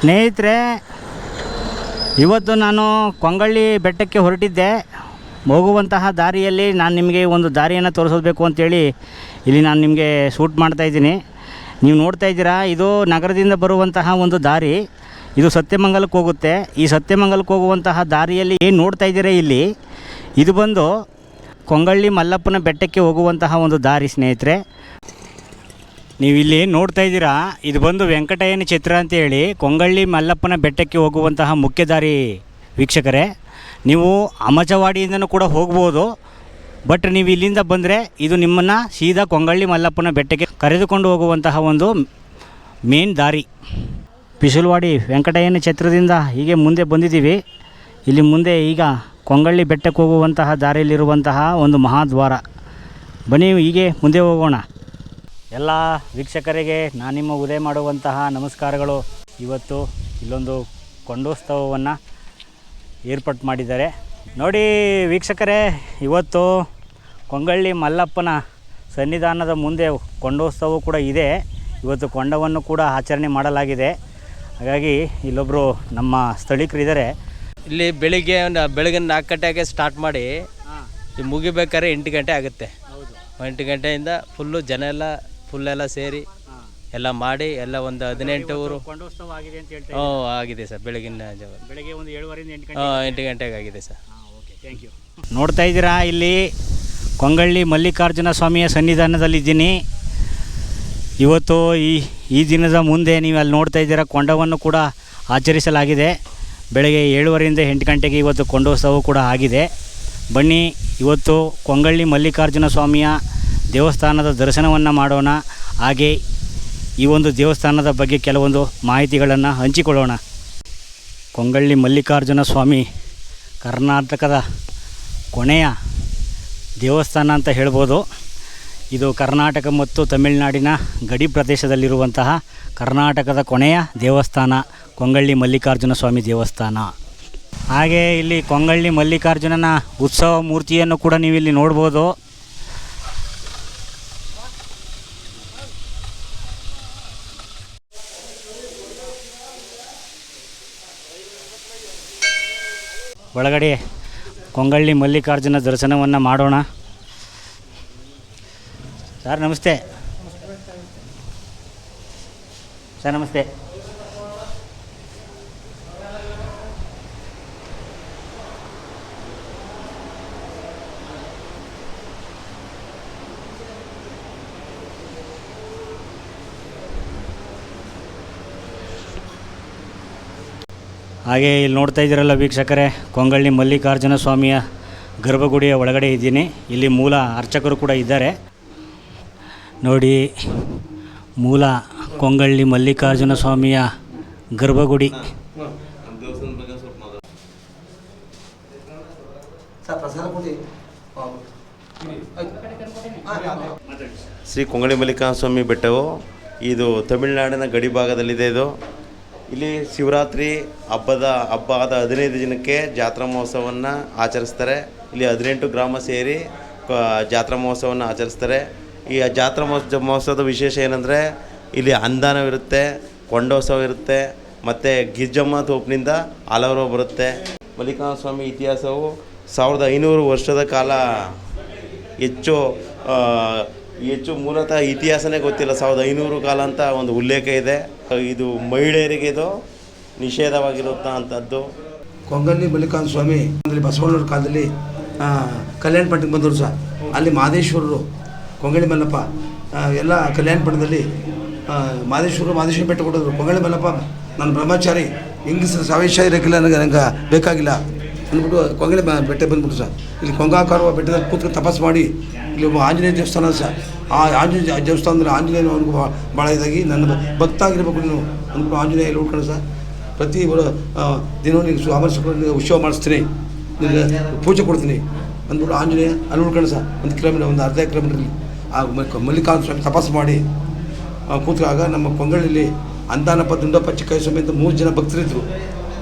ಸ್ನೇಹಿತರೆ, ಇವತ್ತು ನಾನು ಕೊಂಗಳ್ಳಿ ಬೆಟ್ಟಕ್ಕೆ ಹೊರಟಿದ್ದೆ. ಹೋಗುವಂತಹ ದಾರಿಯಲ್ಲಿ ನಾನು ನಿಮಗೆ ಒಂದು ದಾರಿಯನ್ನು ತೋರಿಸಬೇಕು ಅಂತೇಳಿ ಇಲ್ಲಿ ನಾನು ನಿಮಗೆ ಶೂಟ್ ಮಾಡ್ತಾ ಇದ್ದೀನಿ. ನೀವು ನೋಡ್ತಾ ಇದ್ದೀರಾ, ಇದು ನಗರದಿಂದ ಬರುವಂತಹ ಒಂದು ದಾರಿ. ಇದು ಸತ್ಯಮಂಗಲಕ್ಕೆ ಹೋಗುತ್ತೆ. ಈ ಸತ್ಯಮಂಗಲಕ್ಕೆ ಹೋಗುವಂತಹ ದಾರಿಯಲ್ಲಿ ಏನು ನೋಡ್ತಾ ಇದ್ದೀರಾ ಇಲ್ಲಿ? ಇದು ಬಂದು ಕೊಂಗಳ್ಳಿ ಮಲ್ಲಪ್ಪನ ಬೆಟ್ಟಕ್ಕೆ ಹೋಗುವಂತಹ ಒಂದು ದಾರಿ, ಸ್ನೇಹಿತರೆ. ನೀವು ಇಲ್ಲಿ ನೋಡ್ತಾ ಇದ್ದೀರಾ? ಇದು ಬಂದು ವೆಂಕಟಯ್ಯನ ಚಿತ್ರ ಅಂತ ಹೇಳಿ ಕೊಂಗಳ್ಳಿ ಮಲ್ಲಪ್ಪನ ಬೆಟ್ಟಕ್ಕೆ ಹೋಗುವಂತಹ ಮುಖ್ಯ ದಾರಿ ವೀಕ್ಷಕರೇ. ನೀವು ಅಮಚವಾಡಿಯಿಂದನೂ ಕೂಡ ಹೋಗ್ಬೋದು. ಬಟ್ ನೀವು ಇಲ್ಲಿಂದ ಬಂದರೆ ಇದು ನಿಮ್ಮನ್ನು ಸೀದಾ ಕೊಂಗಳ್ಳಿ ಮಲ್ಲಪ್ಪನ ಬೆಟ್ಟಕ್ಕೆ ಕರೆದುಕೊಂಡು ಹೋಗುವಂತಹ ಒಂದು ಮೇನ್ ದಾರಿ. ಪಿಸುಲ್ವಾಡಿ ವೆಂಕಟಯ್ಯನ ಛತ್ರದಿಂದ ಹೀಗೆ ಮುಂದೆ ಬಂದಿದ್ದೀವಿ. ಇಲ್ಲಿ ಮುಂದೆ ಈಗ ಕೊಂಗಳ್ಳಿ ಬೆಟ್ಟಕ್ಕೆ ಹೋಗುವಂತಹ ದಾರಿಯಲ್ಲಿರುವಂತಹ ಒಂದು ಮಹಾದ್ವಾರ. ಬನ್ನಿ, ಹೀಗೆ ಮುಂದೆ ಹೋಗೋಣ. ಎಲ್ಲ ವೀಕ್ಷಕರಿಗೆ ನಾನು ನಿಮ್ಮ ಉದಯ ಮಾಡುವಂತಹ ನಮಸ್ಕಾರಗಳು. ಇವತ್ತು ಇಲ್ಲೊಂದು ಕೊಂಡೋತ್ಸವವನ್ನು ಏರ್ಪಾಟ್ ಮಾಡಿದ್ದಾರೆ. ನೋಡಿ ವೀಕ್ಷಕರೇ ಇವತ್ತು ಕೊಂಗಳ್ಳಿ ಮಲ್ಲಪ್ಪನ ಸನ್ನಿಧಾನದ ಮುಂದೆ ಕೊಂಡೋತ್ಸವ ಕೂಡ ಇದೆ. ಇವತ್ತು ಕೊಂಡವನ್ನು ಕೂಡ ಆಚರಣೆ ಮಾಡಲಾಗಿದೆ. ಹಾಗಾಗಿ ಇಲ್ಲೊಬ್ಬರು ನಮ್ಮ ಸ್ಥಳೀಕರಿದ್ದಾರೆ. ಇಲ್ಲಿ ಬೆಳಿಗ್ಗೆ ಒಂದು ಬೆಳಗಿನ ನಾಲ್ಕು ಗಂಟೆಗೆ ಸ್ಟಾರ್ಟ್ ಮಾಡಿ ಮುಗಿಬೇಕಾದ್ರೆ ಎಂಟು ಗಂಟೆ ಆಗುತ್ತೆ. ಎಂಟು ಗಂಟೆಯಿಂದ ಫುಲ್ಲು ಜನ ಎಲ್ಲ ಫುಲ್ ಎಲ್ಲ ಸೇರಿ ಎಲ್ಲ ಮಾಡಿ ಎಲ್ಲ ಒಂದು ಹದಿನೆಂಟು ಊರು. ಕೊಂಡೋತ್ಸವ ಆಗಿದೆ ಅಂತ ಹೇಳ್ತಾ ಹ್ಞೂ ಆಗಿದೆ ಸರ್ ಬೆಳಗಿನ ಜಾವ. ಬೆಳಗ್ಗೆ ಒಂದು ಏಳುವರೆಯಿಂದ ಎಂಟು ಹಾಂ ಎಂಟು ಗಂಟೆಗೆ ಆಗಿದೆ ಸರ್. ಓಕೆ ಥ್ಯಾಂಕ್ ಯು ನೋಡ್ತಾ ಇದ್ದೀರಾ ಇಲ್ಲಿ ಕೊಂಗಳ್ಳಿ ಮಲ್ಲಿಕಾರ್ಜುನ ಸ್ವಾಮಿಯ ಸನ್ನಿಧಾನದಲ್ಲಿದ್ದೀನಿ. ಇವತ್ತು ಈ ಈ ದಿನದ ಮುಂದೆ ನೀವು ಅಲ್ಲಿ ನೋಡ್ತಾ ಇದ್ದೀರಾ ಕೊಂಡವನ್ನು ಕೂಡ ಆಚರಿಸಲಾಗಿದೆ. ಬೆಳಗ್ಗೆ ಏಳುವರೆಯಿಂದ ಎಂಟು ಗಂಟೆಗೆ ಇವತ್ತು ಕೊಂಡೋತ್ಸವ ಕೂಡ ಆಗಿದೆ. ಬನ್ನಿ ಇವತ್ತು ಕೊಂಗಳ್ಳಿ ಮಲ್ಲಿಕಾರ್ಜುನ ಸ್ವಾಮಿಯ ದೇವಸ್ಥಾನದ ದರ್ಶನವನ್ನು ಮಾಡೋಣ. ಹಾಗೆ ಈ ಒಂದು ದೇವಸ್ಥಾನದ ಬಗ್ಗೆ ಕೆಲವೊಂದು ಮಾಹಿತಿಗಳನ್ನು ಹಂಚಿಕೊಳ್ಳೋಣ. ಕೊಂಗಳ್ಳಿ ಮಲ್ಲಿಕಾರ್ಜುನ ಸ್ವಾಮಿ ಕರ್ನಾಟಕದ ಕೊನೆಯ ದೇವಸ್ಥಾನ ಅಂತ ಹೇಳ್ಬೋದು. ಇದು ಕರ್ನಾಟಕ ಮತ್ತು ತಮಿಳುನಾಡಿನ ಗಡಿ ಪ್ರದೇಶದಲ್ಲಿರುವಂತಹ ಕರ್ನಾಟಕದ ಕೊನೆಯ ದೇವಸ್ಥಾನ ಕೊಂಗಳ್ಳಿ ಮಲ್ಲಿಕಾರ್ಜುನ ಸ್ವಾಮಿ ದೇವಸ್ಥಾನ. ಹಾಗೆ ಇಲ್ಲಿ ಕೊಂಗಳ್ಳಿ ಮಲ್ಲಿಕಾರ್ಜುನನ ಉತ್ಸವ ಮೂರ್ತಿಯನ್ನು ಕೂಡ ನೀವು ಇಲ್ಲಿ ನೋಡ್ಬೋದು. ಒಳಗಡೆ ಕೊಂಗಳ್ಳಿ ಮಲ್ಲಿಕಾರ್ಜುನ ದರ್ಶನವನ್ನು ಮಾಡೋಣ. ಸರ್ ನಮಸ್ತೆ. ಸರ್ ನಮಸ್ತೆ. ಹಾಗೆ ಇಲ್ಲಿ ನೋಡ್ತಾ ಇದ್ದೀರಲ್ಲ ವೀಕ್ಷಕರೇ ಕೊಂಗಳ್ಳಿ ಮಲ್ಲಿಕಾರ್ಜುನ ಸ್ವಾಮಿಯ ಗರ್ಭಗುಡಿಯ ಒಳಗಡೆ ಇದ್ದೀನಿ. ಇಲ್ಲಿ ಮೂಲ ಅರ್ಚಕರು ಕೂಡ ಇದ್ದಾರೆ. ನೋಡಿ ಮೂಲ ಕೊಂಗಳ್ಳಿ ಮಲ್ಲಿಕಾರ್ಜುನ ಸ್ವಾಮಿಯ ಗರ್ಭಗುಡಿ. ಶ್ರೀ ಕೊಂಗಳಿ ಮಲ್ಲಿಕಾರ್ಜುನ ಸ್ವಾಮಿ ಬೆಟ್ಟವು ಇದು ತಮಿಳುನಾಡಿನ ಗಡಿ ಭಾಗದಲ್ಲಿದೆ ಇದು. ಇಲ್ಲಿ ಶಿವರಾತ್ರಿ ಹಬ್ಬದ ಹಬ್ಬ ಆದ ಹದಿನೈದು ದಿನಕ್ಕೆ ಜಾತ್ರಾ ಮಹೋತ್ಸವವನ್ನು ಆಚರಿಸ್ತಾರೆ. ಇಲ್ಲಿ ಹದಿನೆಂಟು ಗ್ರಾಮ ಸೇರಿ ಜಾತ್ರಾ ಮಹೋತ್ಸವವನ್ನು ಆಚರಿಸ್ತಾರೆ. ಈ ಜಾತ್ರಾ ಮಹೋತ್ಸವ ಮಹೋತ್ಸವದ ವಿಶೇಷ ಏನಂದರೆ ಇಲ್ಲಿ ಅಂದಾನವಿರುತ್ತೆ, ಕೊಂಡೋತ್ಸವ ಇರುತ್ತೆ, ಮತ್ತು ಗಿರ್ಜಮ್ಮ ತೋಪಿನಿಂದ ಹಲವರು ಬರುತ್ತೆ. ಮಲ್ಲಿಕಾರ್ಜುನ ಸ್ವಾಮಿ ಇತಿಹಾಸವು ಸಾವಿರದ ಐನೂರು ವರ್ಷದ ಕಾಲ ಹೆಚ್ಚು ಹೆಚ್ಚು ಮೂಲತಃ ಇತಿಹಾಸನೇ ಗೊತ್ತಿಲ್ಲ. ಸಾವಿರದ ಐನೂರು ಕಾಲ ಅಂತ ಒಂದು ಉಲ್ಲೇಖ ಇದೆ. ಇದು ಮಹಿಳೆಯರಿಗೆ ಇದು ನಿಷೇಧವಾಗಿರುವಂಥದ್ದು ಕೊಂಗಲ್ಲಿ ಮಲ್ಲಿಕಾರ್ಜುನ ಸ್ವಾಮಿ, ಅಲ್ಲಿ ಬಸವಣ್ಣವ್ರ ಕಾಲದಲ್ಲಿ ಕಲ್ಯಾಣ ಪಟ್ಟಣಕ್ಕೆ ಬಂದರು ಸಹ ಅಲ್ಲಿ ಮಾದೇಶ್ವರರು ಕೊಂಗಳಿ ಮಲ್ಲಪ್ಪ ಎಲ್ಲ ಕಲ್ಯಾಣ ಪಟ್ಟಣದಲ್ಲಿ ಮಾದೇಶ್ವರರು ಮಾದೇಶ್ವರ ಬೆಟ್ಟ ಕೊಡೋದ್ರು ಕೊಂಗಳಿ ಮಲ್ಲಪ್ಪ ನಾನು ಬ್ರಹ್ಮಚಾರಿ, ಹೆಂಗಸರ ಸಾವೇಶ ಇರೋಕ್ಕಿಲ್ಲ, ನನಗೆ ನನಗೆ ಬೇಕಾಗಿಲ್ಲ. ಅಂದ್ಬಿಟ್ಟು ಕೊಂಗಲೆ ಬೆಟ್ಟ ಬಂದ್ಬಿಟ್ಟು ಸರ್. ಇಲ್ಲಿ ಕೊಂಗಾಕಾರುವ ಬೆಟ್ಟದಲ್ಲಿ ಕೂತ್ಕೊಂಡು ತಪಸ್ಸು ಮಾಡಿ, ಇಲ್ಲಿ ಒಬ್ಬ ಆಂಜನೇಯ ದೇವಸ್ಥಾನ ಸಹ ಆ ಆಂಜನೇಯ ದೇವಸ್ಥಾನದಲ್ಲಿ ಆಂಜನೇಯನ ಒಂದು ಭಾಳ ಇದಾಗಿ ನನ್ನ ಭಕ್ತ ಆಗಿರ್ಬೇಕು ನೀನು ಅಂದ್ಬಿಟ್ಟು ಆಂಜನೇಯ ಉಳ್ಕೊಂಡು ಸರ್. ಪ್ರತಿ ದಿನವೂ ಸ್ವಾಮಿ ಸುಖ ಉತ್ಸವ ಮಾಡಿಸ್ತೀನಿ. ನಿನಗೆ ಪೂಜೆ ಕೊಡ್ತೀನಿ. ಅಂದ್ಬಿಟ್ಟು ಆಂಜನೇಯ ಅಲ್ಲಿ ಉಳ್ಕೊಂಡು ಸರ್, ಒಂದು ಕಿಲೋಮೀಟರ್, ಒಂದು ಅರ್ಧ ಕಿಲೋಮೀಟ್ರಲ್ಲಿ ಆ ಮಲ್ಲಿಕಾರ್ಜುನ ಸ್ವಾಮಿ ತಪಾಸು ಮಾಡಿ ಕೂತಾಗ ನಮ್ಮ ಕೊಂಗಳಲ್ಲಿ ಅಂದಾನಪ್ಪ, ದುಂಡಪ್ಪ ಚಿಕ್ಕ ಸ್ವಾಮಿ ಅಂತ ಮೂರು ಜನ ಭಕ್ತರಿದ್ದರು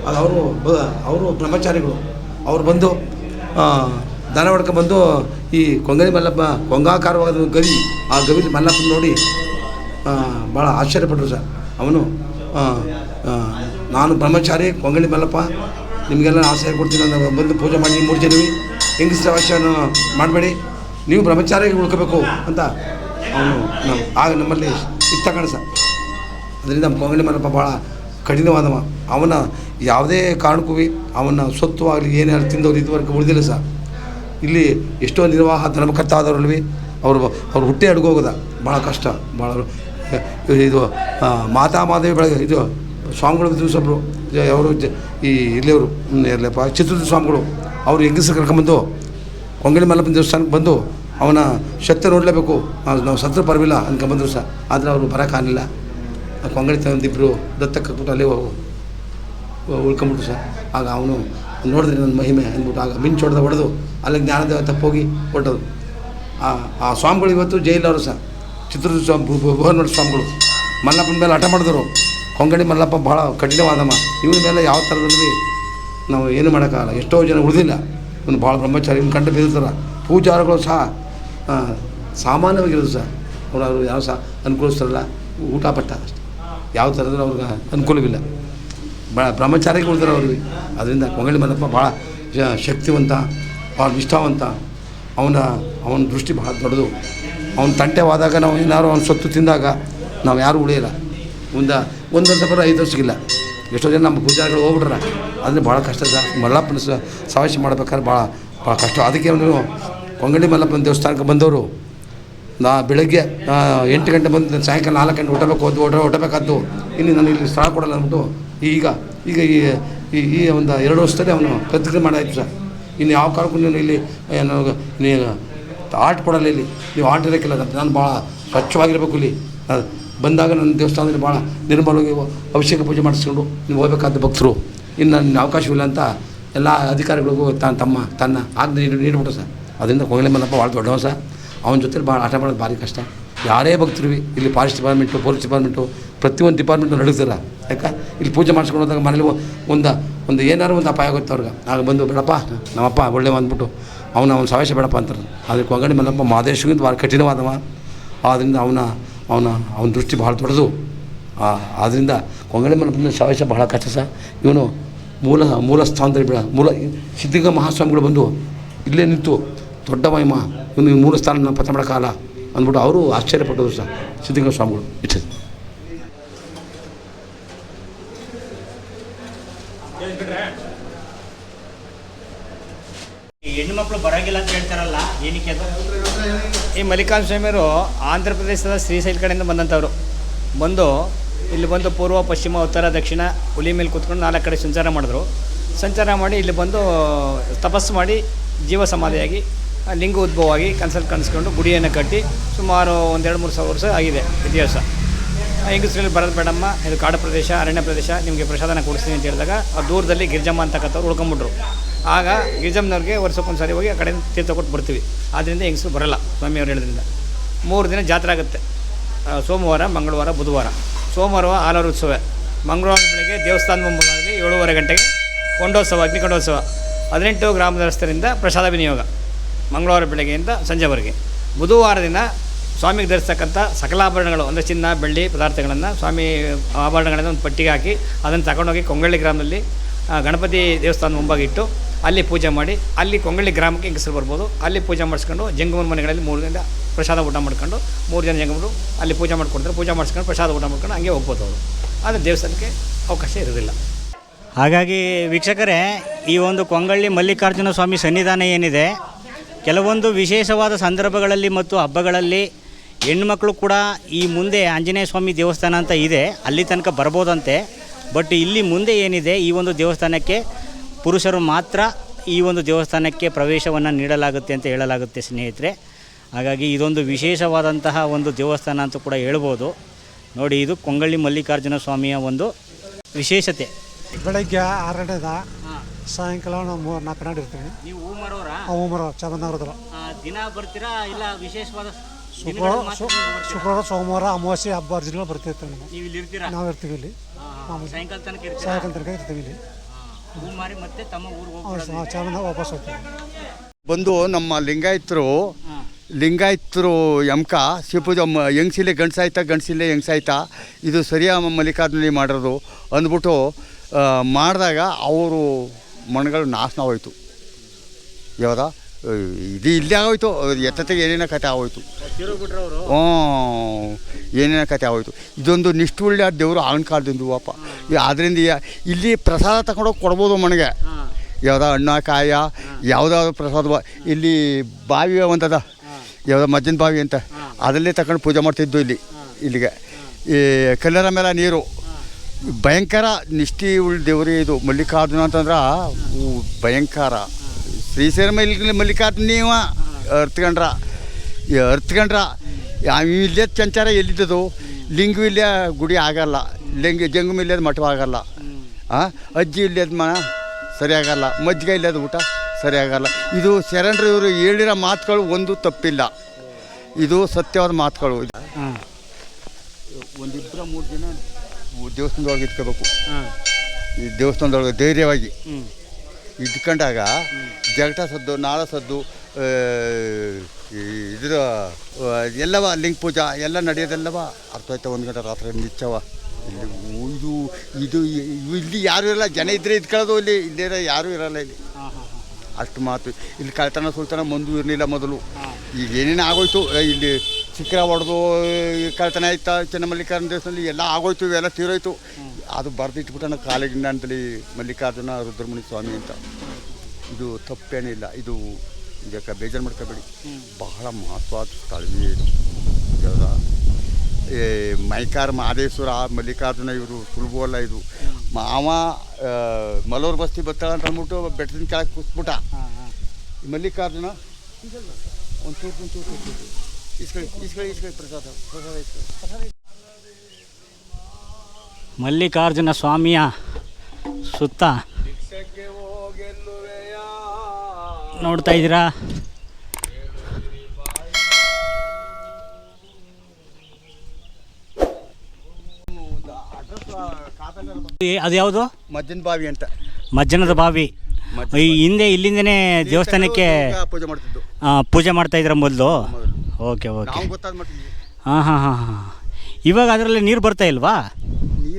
ಅದು ಅವರು ಬ ಅವರು ಬ್ರಹ್ಮಚಾರಿಗಳು. ಅವ್ರು ಬಂದು ದನ ಬಂದು ಈ ಕೊಂಗಲಿ ಮಲ್ಲಪ್ಪ, ಕೊಂಗಾಕಾರವಾದ ಗವಿ, ಆ ಗವಿಲಿ ಮಲ್ಲಪ್ಪನ ನೋಡಿ ಭಾಳ ಆಶ್ಚರ್ಯಪಟ್ಟರು ಸರ್. ಅವನು ನಾನು ಬ್ರಹ್ಮಚಾರಿ ಕೊಂಗಳಿ ಮಲ್ಲಪ್ಪ, ನಿಮಗೆಲ್ಲ ಆಶ್ರಯ ಕೊಡ್ತೀನಿ, ನಾನು ಬಂದು ಪೂಜೆ ಮಾಡಿ, ಮೂರು ಜನವಿ ಹೆಂಗಸ್ರ ಅವಶ್ಯನ ಮಾಡಬೇಡಿ. ನೀವು ಬ್ರಹ್ಮಚಾರಿ ಉಳ್ಕೋಬೇಕು ಅಂತ ಅವನು ನಮ್ಮ ಆಗ ನಮ್ಮಲ್ಲಿ ಇತ್ತ ಸರ್. ಅದರಿಂದ ಕೊಂಗಳಿ ಮಲ್ಲಪ್ಪ ಭಾಳ ಕಠಿಣವಾದವ. ಅವನ ಯಾವುದೇ ಕಾರಣಕ್ಕೂ ಅವನ ಸ್ವತ್ತು ಆಗಲಿ ಏನಾದ್ರು ತಿಂದವರು ಇದುವರೆಗೆ ಉಳಿದಿಲ್ಲ ಸರ್. ಇಲ್ಲಿ ಎಷ್ಟೋ ನಿರ್ವಾಹ ಧರ್ಮಕರ್ತ ಆದವ್ರಲ್ಲಿ ಅವರು ಅವ್ರು ಹುಟ್ಟೆ ಅಡ್ಗೋಗೋದ ಭಾಳ ಕಷ್ಟ. ಭಾಳ ಇದು ಮಾತಾ ಮಾದೇವಿ ಬೆಳಗ್ಗೆ ಇದು ಸ್ವಾಮಿಗಳು ದಿವಸೊಬ್ಬರು ಅವರು ಈ ಇಲ್ಲಿಯವರು ಎಲ್ಲಪ್ಪ ಚಿತ್ರದ ಸ್ವಾಮಿಗಳು. ಅವರು ಹೆಂಗಸ ಕರ್ಕೊಂಬಂದು ಕೊಂಗಳಿ ಮಲ್ಲಪ್ಪನ ದೇವಸ್ಥಾನಕ್ಕೆ ಬಂದು ಅವನ ಶಕ್ತಿ ನೋಡಲೇಬೇಕು. ನಾವು ಸತ್ರ ಪರವಿಲ್ಲ ಅಂದ್ಕೊಂಬಂದರು ಸರ್. ಆದರೆ ಅವರು ಬರೋಕ್ಕಾಗಲಿಲ್ಲ ಕೊಂಗಳಿ ತಂದಿಬ್ಬರು ದತ್ತಕ್ಕೆ ಅಲ್ಲಿ ಹೋಗು. ಉಳ್ಕೊಂಬಿಟ್ರು ಸರ್. ಆಗ ಅವನು ನೋಡಿದ್ರೆ ನನ್ನ ಮಹಿಮೆ ಅಂದ್ಬಿಟ್ಟು ಆಗ ಮಿಂಚು ಹೊಡೆದ ಹೊಡೆದು ಅಲ್ಲಿ ಜ್ಞಾನದೇವ ತಪ್ಪೋಗಿ ಹೊರಟದು ಆ ಆ ಸ್ವಾಮಿಗಳು ಇವತ್ತು ಜೈಲವರು ಸರ್. ಚಿತ್ರದುರ್ಗ ಸ್ವಾಮಿ ಭುವನೋಡ ಸ್ವಾಮಿಗಳು. ಮಲ್ಲಪ್ಪನ ಮೇಲೆ ಹಠ ಮಾಡಿದ್ರು. ಕೊಂಗಡಿ ಮಲ್ಲಪ್ಪ ಭಾಳ ಕಠಿಣವಾದಮ್ಮ. ಇವನ ಮೇಲೆ ಯಾವ ಥರದಲ್ಲಿ ನಾವು ಏನು ಮಾಡೋಕ್ಕಾಗಲ್ಲ. ಎಷ್ಟೋ ಜನ ಉಳಿದಿಲ್ಲ. ಇವನು ಭಾಳ ಬ್ರಹ್ಮಚಾರಿ, ಇವ್ನು ಕಂಡು ಬಿದ್ದಿರ್ತಾರೆ ಪೂಜಾರಗಳು ಸಹ ಸಾಮಾನ್ಯವಾಗಿರೋದು ಸರ್. ಅವರು ಅವರು ಯಾವ ಸಹ ಅನುಕೂಲಿಸ್ತಾರಲ್ಲ. ಊಟ ಪಟ್ಟ ಅಷ್ಟೆ. ಯಾವ ಥರದಲ್ಲಿ ಅವ್ರಿಗೆ ಅನುಕೂಲವಿಲ್ಲ. ಭಾಳ ಬ್ರಹ್ಮಚಾರಿಗೆ ಉಳಿದಾರೆ ಅವ್ರಿಗೆ. ಅದರಿಂದ ಕೊಂಗಳಿ ಮಲ್ಲಪ್ಪ ಭಾಳ ಶಕ್ತಿವಂತ ಭಾಳ ನಿಷ್ಠಾವಂತ. ಅವನ ಅವನ ದೃಷ್ಟಿ ಭಾಳ ದೊಡ್ಡದು. ಅವನ ತಂಟೆವಾದಾಗ ನಾವು ಏನಾದ್ರು ಅವ್ನ ಸೊತ್ತು ತಿಂದಾಗ ನಾವು ಯಾರೂ ಉಳಿಯಲ್ಲ. ಒಂದ ಒಂದು ವರ್ಷ ಬರೋ ಐದು ವರ್ಷಕ್ಕಿಲ್ಲ. ಎಷ್ಟೋ ಜನ ನಮ್ಮ ಪೂಜಾರಿಗಳು ಹೋಗ್ಬಿಟ್ರ. ಅದನ್ನ ಭಾಳ ಕಷ್ಟ ಮಲ್ಲಪ್ಪನ ಸವಾಸಿ ಮಾಡ್ಬೇಕಾದ್ರೆ ಭಾಳ ಭಾಳ ಕಷ್ಟ. ಅದಕ್ಕೆ ಅವನು ಕೊಂಗಡಿ ಮಲ್ಲಪ್ಪನ ದೇವಸ್ಥಾನಕ್ಕೆ ಬಂದವರು. ನಾ ಬೆಳಗ್ಗೆ ಎಂಟು ಗಂಟೆ ಬಂದು ಸಾಯಂಕಾಲ ನಾಲ್ಕು ಗಂಟೆ ಹೊಟ್ಟಬೇಕು ಹೋದ್ವು ಹೊಟ ಹೊಟ್ಟಬೇಕಾದ್ದು ಇಲ್ಲಿ ನಾನು ಇಲ್ಲಿ ಸ್ಥಳ ಕೊಡಲ್ಲ ಅಂದ್ಬಿಟ್ಟು ಈಗ ಈಗ ಈ, ಈ- ಒಂದು ಎರಡು ವರ್ಷದಲ್ಲಿ ಅವನು ಪ್ರತಿಕ್ರಿಯೆ ಮಾಡಾಯ್ತು ಸರ್. ಇನ್ನು ಯಾವ ಕಾರಣಕ್ಕೂ ನೀನು ಇಲ್ಲಿ, ಏನು ನೀನು ಆರ್ಟ್ ಕೊಡಲ್ಲ ಇಲ್ಲಿ. ನೀವು ಆರ್ಟ್ ಇರೋಕ್ಕಿಲ್ಲ ನಾನು ಭಾಳ ಸ್ವಚ್ಛವಾಗಿರ್ಬೇಕು ಇಲ್ಲಿ. ಬಂದಾಗ ನನ್ನ ದೇವಸ್ಥಾನದಲ್ಲಿ ಭಾಳ ನಿರ್ಮಲವಾಗಿ ಅಭಿಷೇಕ ಪೂಜೆ ಮಾಡಿಸ್ಕೊಂಡು ನೀವು ಹೋಗ್ಬೇಕಾದ ಭಕ್ತರು. ಇನ್ನು ನನ್ನ ಅವಕಾಶವಿಲ್ಲ ಅಂತ ಎಲ್ಲ ಅಧಿಕಾರಿಗಳಿಗೂ ತಾನು ತಮ್ಮ, ತನ್ನ ಆಜ್ಞೆ ನೀಡಿ ನೀಡಿಬಿಟ್ಟು ಸರ್. ಅದರಿಂದ ಕೊಹ್ಲೆ ಮಲ್ಲಪ್ಪ ಭಾಳ ದೊಡ್ಡವ ಸರ್. ಅವನ ಜೊತೆ ಭಾಳ ಆಟ ಮಾಡೋದು ಭಾರಿ ಕಷ್ಟ. ಯಾರೇ ಭಕ್ತರು ಇಲ್ಲಿ ಫಾರೆಸ್ಟ್ ಡಿಪಾರ್ಟ್ಮೆಂಟು, ಪೊಲೀಸ್ ಡಿಪಾರ್ಟ್ಮೆಂಟು, ಪ್ರತಿಯೊಂದು ಡಿಪಾರ್ಟ್ಮೆಂಟು ನಡೆಸ್ತಾರ ಯಾಕೆ? ಇಲ್ಲಿ ಪೂಜೆ ಮಾಡಿಸ್ಕೊಂಡು ಹೋದಾಗ ಮನೇಲಿ ಒಂದು ಒಂದು ಏನಾರು ಒಂದು ಅಪಾಯ ಆಗುತ್ತೆ ಅವ್ರಿಗೆ. ಆಗ ಬಂದು, ಬೇಡಪ್ಪ, ನಮ್ಮಪ್ಪ ಒಳ್ಳೆ ಅಂದ್ಬಿಟ್ಟು, ಅವನ ಅವ್ನ ಸವೇಶ ಬೇಡಪ್ಪ ಅಂತಾರೆ. ಅದಕ್ಕೆ ಕೊಂಗಡಿ ಮಲ್ಲಪ್ಪ ಮಾದೇಶ್ವರಿಂದ ಭಾಳ ಕಠಿಣವಾದವ. ಆದ್ದರಿಂದ ಅವನ ಅವನ ಅವನ ದೃಷ್ಟಿ ಭಾಳ ದೊಡ್ಡದು. ಆದ್ದರಿಂದ ಕೊಂಗಡಿ ಮಲ್ಲಪ್ಪನ ಸವೇಶ ಬಹಳ ಕಷ್ಟ ಸಹ ಇವನು ಮೂಲ ಮೂಲ ಸ್ಥಾನದಲ್ಲಿ ಬೇಡ ಮೂಲ ಸಿದ್ಧಗಂಗಾ ಮಹಾಸ್ವಾಮಿಗಳು ಬಂದು ಇಲ್ಲೇ ನಿಂತು ದೊಡ್ಡ ಮಹಿಮ ಇವನು ಮೂಲ ಸ್ಥಾನ ಪತ್ರ ಮಾಡೋಕ್ಕಾಗಲ್ಲ ಅಂದ್ಬಿಟ್ಟು ಅವರು ಆಶ್ಚರ್ಯಪಟ್ಟರು ಸಹ ಸಿದ್ಧಗಂಗಾ ಸ್ವಾಮಿಗಳು. ಇಟ್ಟು ಈ ಹೆಣ್ಮಕ್ಳು ಬರೋಂಗಿಲ್ಲ ಅಂತ ಹೇಳ್ತಾರಲ್ಲ ಏನಕ್ಕೆ ಈ ಮಲ್ಲಿಕಾರ್ಜುನ ಸ್ವಾಮಿಯವರು ಆಂಧ್ರ ಪ್ರದೇಶದ ಶ್ರೀಶೈಲ ಕಡೆಯಿಂದ ಬಂದಂಥವ್ರು. ಬಂದು ಇಲ್ಲಿ ಬಂದು ಪೂರ್ವ, ಪಶ್ಚಿಮ, ಉತ್ತರ, ದಕ್ಷಿಣ, ಹುಲಿ ಮೇಲೆ ಕೂತ್ಕೊಂಡು ನಾಲ್ಕು ಕಡೆ ಸಂಚಾರ ಮಾಡಿದ್ರು. ಸಂಚಾರ ಮಾಡಿ ಇಲ್ಲಿ ಬಂದು ತಪಸ್ಸು ಮಾಡಿ ಜೀವ ಸಮಾಧಿಯಾಗಿ, ಲಿಂಗ ಉದ್ಭವವಾಗಿ ಕನ್ಸಲ್ ಕಾಣಿಸ್ಕೊಂಡು ಗುಡಿಯನ್ನು ಕಟ್ಟಿ ಸುಮಾರು ಒಂದೆರಡು ಮೂರು ಸಾವಿರ ವರ್ಷ ಆಗಿದೆ ಇತಿಹಾಸ. ಹೆಂಗಸರಲ್ಲಿ ಬರೋದು ಬೇಡಮ್ಮ, ಇದು ಕಾಡು ಪ್ರದೇಶ, ಅರಣ್ಯ ಪ್ರದೇಶ, ನಿಮಗೆ ಪ್ರಸಾದನ ಕೊಡಿಸ್ತೀನಿ ಅಂತ ಹೇಳಿದಾಗ ಆ ದೂರದಲ್ಲಿ ಗಿರಿಜಮ್ಮ ಅಂತಕ್ಕಂಥವ್ರು ಉಳ್ಕೊಂಬಿಟ್ರು. ಆಗ ಗಿರಿಜಮ್ನವ್ರಿಗೆ ವರ್ಷಕ್ಕೊಂದು ಸಾರಿ ಹೋಗಿ ಆ ಕಡೆ ತೀರ್ಥ ಕೊಟ್ಟು ಬರ್ತೀವಿ. ಆದ್ದರಿಂದ ಹೆಂಗಸರು ಬರಲ್ಲ, ಸ್ವಾಮಿಯವ್ರು ಹೇಳೋದ್ರಿಂದ. ಮೂರು ದಿನ ಜಾತ್ರೆ ಆಗುತ್ತೆ. ಸೋಮವಾರ, ಮಂಗಳವಾರ, ಬುಧವಾರ. ಸೋಮವಾರ ಆಲಾರ ಉತ್ಸವ ಮಂಗಳವಾರ ಬೆಳಗ್ಗೆ ದೇವಸ್ಥಾನ ಮುಂಭಾಗದಲ್ಲಿ ಏಳುವರೆ ಗಂಟೆಗೆ ಕೊಂಡೋತ್ಸವ, ಅಗ್ನಿಕೊಂಡೋತ್ಸವ. ಹದಿನೆಂಟು ಗ್ರಾಮದಸ್ಥರಿಂದ ಪ್ರಸಾದ ವಿನಿಯೋಗ. ಮಂಗಳವಾರ ಬೆಳಗ್ಗೆಯಿಂದ ಸಂಜೆವರೆಗೆ. ಬುಧವಾರ ದಿನ ಸ್ವಾಮಿಗೆ ಧರಿಸ್ತಕ್ಕಂಥ ಸಕಲಾಭರಣಗಳು ಅಂದರೆ ಚಿನ್ನ, ಬೆಳ್ಳಿ ಪದಾರ್ಥಗಳನ್ನು ಸ್ವಾಮಿ ಆಭರಣಗಳನ್ನು ಒಂದು ಪಟ್ಟಿಗೆ ಹಾಕಿ ಅದನ್ನು ತಗೊಂಡೋಗಿ ಕೊಂಗಳ್ಳಿ ಗ್ರಾಮದಲ್ಲಿ ಗಣಪತಿ ದೇವಸ್ಥಾನ ಮುಂಭಾಗ ಇಟ್ಟು ಅಲ್ಲಿ ಪೂಜೆ ಮಾಡಿ, ಅಲ್ಲಿ ಕೊಂಗಳ್ಳಿ ಗ್ರಾಮಕ್ಕೆ ಹೆಂಗಸರು ಬರ್ಬೋದು, ಅಲ್ಲಿ ಪೂಜೆ ಮಾಡಿಸ್ಕೊಂಡು ಜಂಗಮನ ಮನೆಗಳಲ್ಲಿ ಮೂರು ದಿನ ಪ್ರಸಾದ ಊಟ ಮಾಡ್ಕೊಂಡು, ಮೂರು ಜನ ಜಂಗಮರು ಅಲ್ಲಿ ಪೂಜೆ ಮಾಡ್ಕೊಡ್ತಾರೆ ಪೂಜೆ ಮಾಡಿಸ್ಕೊಂಡು ಪ್ರಸಾದ ಊಟ ಮಾಡ್ಕೊಂಡು ಹಂಗೆ ಹೋಗ್ಬೋದು ಅವರು. ಆದರೆ ದೇವಸ್ಥಾನಕ್ಕೆ ಅವಕಾಶ ಇರೋದಿಲ್ಲ. ಹಾಗಾಗಿ ವೀಕ್ಷಕರೇ, ಈ ಒಂದು ಕೊಂಗಳ್ಳಿ ಮಲ್ಲಿಕಾರ್ಜುನ ಸ್ವಾಮಿ ಸನ್ನಿಧಾನ ಏನಿದೆ, ಕೆಲವೊಂದು ವಿಶೇಷವಾದ ಸಂದರ್ಭಗಳಲ್ಲಿ ಮತ್ತು ಹಬ್ಬಗಳಲ್ಲಿ ಹೆಣ್ಮಕ್ಳು ಕೂಡ ಈ ಮುಂದೆ ಆಂಜನೇಯ ಸ್ವಾಮಿ ದೇವಸ್ಥಾನ ಅಂತ ಇದೆ, ಅಲ್ಲಿ ತನಕ ಬರ್ಬೋದಂತೆ. ಬಟ್ ಇಲ್ಲಿ ಮುಂದೆ ಏನಿದೆ, ಈ ಒಂದು ದೇವಸ್ಥಾನಕ್ಕೆ ಪುರುಷರು ಮಾತ್ರ ಈ ಒಂದು ದೇವಸ್ಥಾನಕ್ಕೆ ಪ್ರವೇಶವನ್ನು ನೀಡಲಾಗುತ್ತೆ ಅಂತ ಹೇಳಲಾಗುತ್ತೆ ಸ್ನೇಹಿತರೆ. ಹಾಗಾಗಿ ಇದೊಂದು ವಿಶೇಷವಾದಂತಹ ಒಂದು ದೇವಸ್ಥಾನ ಅಂತ ಕೂಡ ಹೇಳ್ಬೋದು. ನೋಡಿ ಇದು ಕೊಂಗಳ್ಳಿ ಮಲ್ಲಿಕಾರ್ಜುನ ಸ್ವಾಮಿಯ ಒಂದು ವಿಶೇಷತೆ. ಬೆಳಗ್ಗೆ ಆರು ಸಾಯಂಕಾಲ ನಾವು ಮೂರು ನಾಲ್ಕು ನಾಡು ಇರ್ತೀವಿ. ನೀವು ಹೂ ಮರೋರ ಅವು ಮರ ದಿನ ಬರ್ತೀರಾ? ಇಲ್ಲ ವಿಶೇಷವಾದ ಶುಕ್ರವಾರ ಶುಕ್ರವಾರ ಸೋಮವಾರ ಅಮಾವಾಸ್ಯೆ ಹಬ್ಬ ಅರ್ಜಿಗಳು ಬರ್ತಿರ್ತೀವಿ ನಾವು ಇರ್ತೀವಿ ಇಲ್ಲಿ. ಸಾಯಂಕಾಲ ತನಕ ಇರ್ತೀವಿ ಇಲ್ಲಿ. ಹೂ ಮಾರಿ ಮತ್ತೆ ತಮ್ಮ ಊರಿಗೆ ಅವ್ರು ಹೋಗ್ಬಿಡೋದು ಚಂದ ವಾಪಸ್ ಹೋಗ್ತೀವಿ. ಬಂದು ನಮ್ಮ ಲಿಂಗಾಯತರು ಲಿಂಗಾಯತರು ಯಮಕ ಶಿವಪೂಜೆ ಹೆಂಗ್ಸಿಲೆ ಗಂಡ್ಸಾಯ್ತಾ ಗಂಡಸಿಲೆ ಹೆಂಗ್ಸಾಯ್ತಾ ಇದು ಸರಿಯ ಮಲ್ಲಿಕಾರ್ಜುನಿ ಮಾಡಿರೋದು ಅಂದ್ಬಿಟ್ಟು ಮಾಡಿದಾಗ ಅವರು ಮಣ್ಗಳು ನಾಶನ ಹೋಯ್ತು. ಯಾವ್ದ? ಇದು ಇಲ್ಲೇ ಆಗೋಯ್ತು. ಎತ್ತತೆಗೆ ಏನೇನೋ ಕತೆ ಆಗೋಯ್ತು. ಹ್ಞೂ. ಏನೇನೋ ಕತೆ ಆಗೋಯ್ತು. ಇದೊಂದು ನಿಷ್ಠುಳ್ಳ ದೇವರು ಆಗಿನ ಕಾಲದಿಂದ ಪಾಪ. ಆದ್ದರಿಂದ ಇಲ್ಲಿ ಪ್ರಸಾದ ತಗೊಂಡೋಗಿ ಕೊಡ್ಬೋದು ಮನೆಗೆ. ಯಾವುದೋ ಅಣ್ಣ ಕಾಯ ಯಾವುದಾದ್ರು ಪ್ರಸಾದ ಇಲ್ಲಿ ಬಾವಿ ಒಂದದ. ಯಾವುದೋ ಮಜ್ಜಿನ ಬಾವಿ ಅಂತ. ಅದರಲ್ಲೇ ತಗೊಂಡು ಪೂಜೆ ಮಾಡ್ತಿದ್ದು ಇಲ್ಲಿ. ಇಲ್ಲಿಗೆ. ಈ ಕಲ್ಲರ ಮೇಲೆ ನೀರು. ಭಯಂಕರ ನಿಷ್ಠಿ ಉಳ್ಳ ದೇವರೇ ಇದು. ಮಲ್ಲಿಕಾರ್ಜುನ ಅಂತಂದ್ರೆ ಭಯಂಕರ. ಶ್ರೀಶೈಲ ಮಲ್ಲಿ ಮಲ್ಲಿಕಾರ್ಜುನ ನೀವ ಅರ್ತ್ಕೊಂಡ್ರ ಈ ಅರ್ತ್ಕೊಂಡ್ರ ಇಲ್ಲೇ ಚಂಚಾರ ಎಲ್ಲಿದ್ದದು? ಲಿಂಗು ಇಲ್ಲೇ ಗುಡಿ ಆಗಲ್ಲ. ಲಿಂಗ ಜಂಗು ಇಲ್ಲದ ಮಠ ಆಗಲ್ಲ ಹಾಂ ಅಜ್ಜಿ ಇಲ್ಲದ ಮ ಸರಿ ಆಗಲ್ಲ ಮಜ್ಜಿಗೆ ಇಲ್ಲದ ಊಟ ಸರಿಯಾಗಲ್ಲ. ಆಗಲ್ಲ ಇದು ಶರಣರು ಇವರು ಹೇಳಿರೋ ಮಾತುಗಳು ಒಂದು ತಪ್ಪಿಲ್ಲ. ಇದು ಸತ್ಯವಾದ ಮಾತುಗಳು. ಒಂದಿಬ್ಬರ ಮೂರು ದಿನ ದೇವಸ್ಥಾನದೊಳಗೆ ಇಟ್ಕೋಬೇಕು. ಈ ದೇವಸ್ಥಾನದೊಳಗೆ ಧೈರ್ಯವಾಗಿ. ಹ್ಞೂ ಇದ್ಕೊಂಡಾಗ ಜಗಟ ಸದ್ದು ನಾಳ ಸದ್ದು ಇದರ ಎಲ್ಲವ ಲಿಂಗ ಪೂಜಾ ಎಲ್ಲ ನಡೆಯೋದೆಲ್ಲವ ಅರ್ಥ ಆಯ್ತಾ ಒಂದು ಗಂಟೆ ರಾತ್ರಿ ನಿಚ್ಚವ. ಇಲ್ಲಿ ಇದು ಇದು ಇಲ್ಲಿ ಯಾರೂ ಇರಲ್ಲ ಜನ ಇದ್ರೆ ಇದ್ಕೊಳ್ಳೋದು ಇಲ್ಲಿ ಇಲ್ಲೇ ಯಾರೂ ಇರಲ್ಲ ಇಲ್ಲಿ. ಅಷ್ಟು ಮಾತು. ಇಲ್ಲಿ ಕಳ್ತನ ಸುಲ್ತಾನ ಮುಂದೂ ಇರಲಿಲ್ಲ ಮೊದಲು. ಈಗ ಏನೇನು ಆಗೋಯ್ತು ಇಲ್ಲಿ ಸಿಕ್ಕರ ಹೊಡೆದು ಕಳ್ತನ ಆಯ್ತಾ ಚೆನ್ನಮಲ್ಲಿಕಾರ್ಜುನ ದೇವಸ್ಥಾನದಲ್ಲಿ ಎಲ್ಲ ಆಗೋಯ್ತು ಇವೆಲ್ಲ ತೀರೋಯ್ತು. ಅದು ಬರೆದಿಟ್ಬಿಟ್ಟು ಕಾಲೇಜಿನ ಅಂತೇಳಿ ಮಲ್ಲಿಕಾರ್ಜುನ ರುದ್ರಮುನಿ ಸ್ವಾಮಿ ಅಂತ. ಇದು ತಪ್ಪೇನಿಲ್ಲ ಇದು ಇದಕ್ಕೆ ಬೇಜಾರು ಮಾಡ್ಕೋಬೇಡಿ. ಬಹಳ ಮಹತ್ವದ ಸ್ಥಳವೇ ಇದು. ಈ ಮೈಕಾರ್ ಮಹದೇಶ್ವರ ಮಲ್ಲಿಕಾರ್ಜುನ ಇವರು ಸುಲಭವಲ್ಲ ಇದು. ಮಾವ ಮಲೋರ್ ಬಸ್ತಿ ಬತ್ತಳ ಅಂತ ಅಂದ್ಬಿಟ್ಟು ಬೆಟ್ಟದಿಂದ ಕೆಳಗೆ ಕೂತ್ಬಿಟ್ಟ. ಮಲ್ಲಿಕಾರ್ಜುನ? ಒಂದು ಚೂರು ಒಂದು ಚೂರು ಚೂರು ಇಸ್ಕೊಳ್ಳಿ ಇಸ್ಕೊಳ್ಳಿ ಇಸ್ಕೊಳ್ಳಿ ಪ್ರಸಾದ ಪ್ರಸಾದ ಇಸ್ಕೊಳ್ಳಿ ಮಲ್ಲಿಕಾರ್ಜುನ ಸ್ವಾಮಿಯ ಸುತ್ತ ನೋಡ್ತಾ ಇದ್ದೀರಾ? ಅದು ಯಾವುದು? ಮಜ್ಜನ ಬಾವಿ ಅಂತ. ಮಜ್ಜನದ ಬಾವಿ. ಈ ಹಿಂದೆ ಇಲ್ಲಿಂದನೇ ದೇವಸ್ಥಾನಕ್ಕೆ ಪೂಜೆ ಮಾಡ್ತಿದ್ದು. ಪೂಜೆ ಮಾಡ್ತಾ ಇದ್ರ ಮೊದಲು. Okay okay. ಹಾಂ ಹಾಂ ಹಾಂ ಹಾಂ. ಇವಾಗ ಅದರಲ್ಲಿ ನೀರು ಬರ್ತಾ ಇಲ್ವಾ?